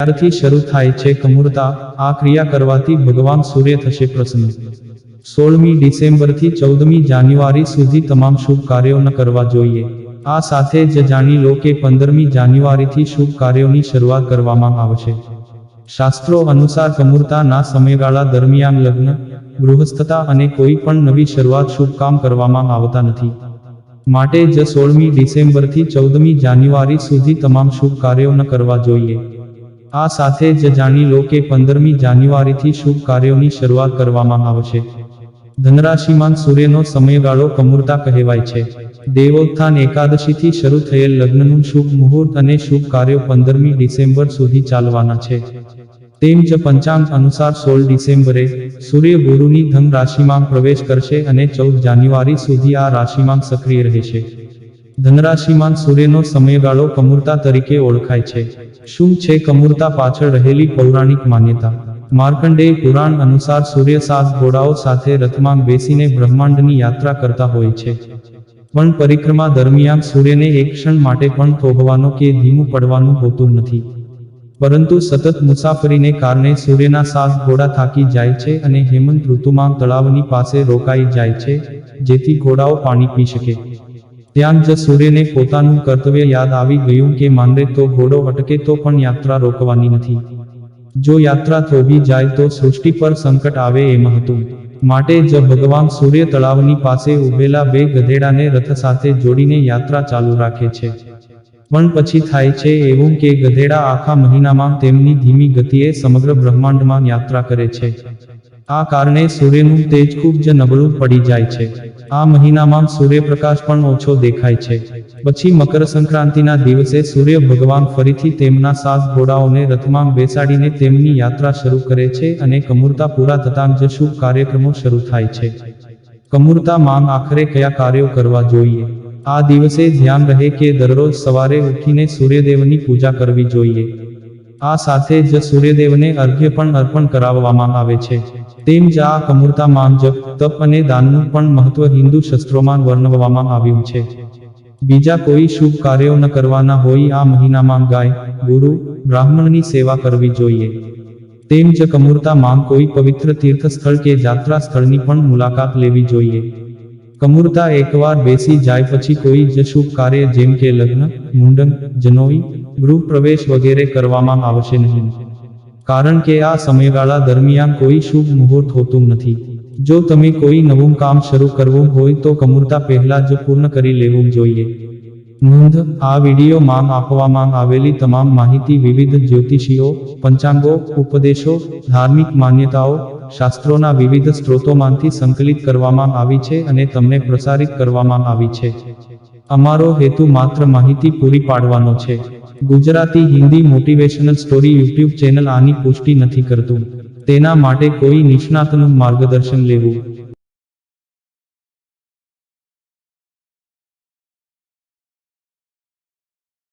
ત્યારથી શરૂ થાય છે કમૂરતા. આ ક્રિયા કરવાથી ભગવાન સૂર્ય થશે પ્રસન્ન. સોળમી ડિસેમ્બરથી ચૌદમી જાન્યુઆરી સુધી તમામ શુભ કાર્યો ન કરવા જોઈએ. આ સાથે જ જાણી લો કે પંદરમી જાન્યુઆરીથી શુભ કાર્યોની શરૂઆત કરવામાં આવશે. શાસ્ત્રો અનુસાર કમૂરતાના સમયગાળા દરમિયાન લગ્ન, ગૃહસ્થતા અને કોઈ પણ નવી શરૂઆત શુભ કામ કરવામાં આવતા નથી. માટે જ સોળમી ડિસેમ્બરથી ચૌદમી જાન્યુઆરી સુધી તમામ શુભ કાર્યો ન કરવા જોઈએ. આ સાથે જ જાણી લો કે પંદરમી જાન્યુઆરીથી શુભ કાર્યોની શરૂઆત કરવામાં આવશે. ધનરાશિમાન સૂર્યનો સમયગાળો કમૂરતા કહેવાય છે. દેવોત્થાન એકાદશીથી શરૂ થયેલ લગ્નનું શુભ મુહૂર્ત અને શુભ કાર્યો પંદરમી ડિસેમ્બર સુધી ચાલવાના છે. તેમ જ પંચાંગ અનુસાર સોળ ડિસેમ્બરે સૂર્ય ગુરુની ધન રાશિમાં પ્રવેશ કરશે અને ચૌદ જાન્યુઆરી સુધી આ રાશિમાં સક્રિય રહેશે. ધનરાશિમાં સૂર્યનો સમયગાળો કમૂરતા તરીકે ઓળખાય છે. શું છે કમૂરતા પાછળ રહેલી પૌરાણિક માન્યતા? માર્કંડેય પુરાણ અનુસાર સૂર્ય સાત ઘોડાઓ સાથે રથમાં બેસીને બ્રહ્માંડની યાત્રા કરતા હોય છે. પણ પરિક્રમા દરમિયાન સૂર્યને એક ક્ષણ માટે પણ થોભવાનો કે ધીમું પડવાનું હોતું નથી. પરંતુ સતત મુસાફરીને કારણે સૂર્યના સાત ઘોડા થાકી જાય છે અને હેમંત ઋતુમાં તળાવની પાસે રોકાઈ જાય છે, જેથી ઘોડાઓ પાણી પી શકે. ત્યાં જ સૂર્યને પોતાનું કર્તવ્ય યાદ આવી ગયું કે માંડે તો ઘોડો અટકે તો પણ યાત્રા રોકવાની નથી. જો યાત્રા થોભી જાય તો સૃષ્ટિ પર સંકટ આવે એમ હતું. માટે જ ભગવાન સૂર્ય તળાવની પાસે ઉભેલા બે ગધેડાને રથ સાથે જોડીને યાત્રા ચાલુ રાખે છે. પણ પછી થાય છે એવું કે ગધેડા આખા મહિનામાં તેમની ધીમી ગતિએ સમગ્ર બ્રહ્માંડમાં યાત્રા કરે છે. આ કારણે સૂર્યનું તેજ ખૂબ જ નબળું પડી જાય છે. આ મહિનામાં સૂર્યપ્રકાશ પણ ઓછો દેખાય છે. પછી મકર સંક્રાંતિના દિવસે સૂર્ય ભગવાન ફરીથી તેમના સાત ઘોડાઓને રથમાં બેસાડીને તેમની યાત્રા શરૂ કરે છે અને કમૂરતા પૂરા થતાં જ શુભ કાર્યક્રમો શરૂ થાય છે. કમૂરતા માંગ આખરે કયા કાર્યો કરવા જોઈએ? આ દિવસે ધ્યાન રહે કે દરરોજ સવારે ઉઠીને સૂર્યદેવની પૂજા કરવી જોઈએ. આ સાથે જ સૂર્યદેવને અર્ઘ્ય પણ અર્પણ કરાવવામાં આવે છે. તેમ જ આ કમૂરતા માન જપ તપ અને દાનનું પણ મહત્વ હિન્દુ શસ્ત્રોમાં વર્ણવવામાં આવ્યું છે. બીજા કોઈ શુભ કાર્યો ન કરવાના હોય આ મહિનામાં ગાય, ગુરુ, બ્રાહ્મણની સેવા કરવી જોઈએ. તેમ જ કમૂરતા માંગ કોઈ પવિત્ર તીર્થ સ્થળ કે જાત્રા સ્થળની પણ મુલાકાત લેવી જોઈએ. કમૂરતા એકવાર બેસી જાય પછી કોઈ જ શુભ કાર્ય જેમ કે લગ્ન, મુંડન, જનોઈ, ગૃહ પ્રવેશ વગેરે કરવામાં આવશે નહીં. કારણ કે આ સમયગાળા દરમિયાન કોઈ શુભ મુહૂર્ત હોતું નથી. જો તમે કોઈ નવું કામ શરૂ કરવું હોય તો કમૂરતા પહેલા જ પૂર્ણ કરી લેવું જોઈએ. નોંધ, આ વિડીયોમાં આપવામાં આવેલી તમામ માહિતી વિવિધ જ્યોતિષીઓ, પંચાંગો, ઉપદેશો, ધાર્મિક માન્યતાઓ, શાસ્ત્રોના વિવિધ સ્ત્રોતોમાંથી સંકલિત કરવામાં આવી છે અને તમને પ્રસારિત કરવામાં આવી છે. અમારો હેતુ માત્ર માહિતી પૂરી પાડવાનો છે. Gujarati Hindi motivational story YouTube channel આની પુષ્ટિ નથી કરતું. તેના માટે કોઈ નિષ્ણાતનું માર્ગદર્શન લેવું.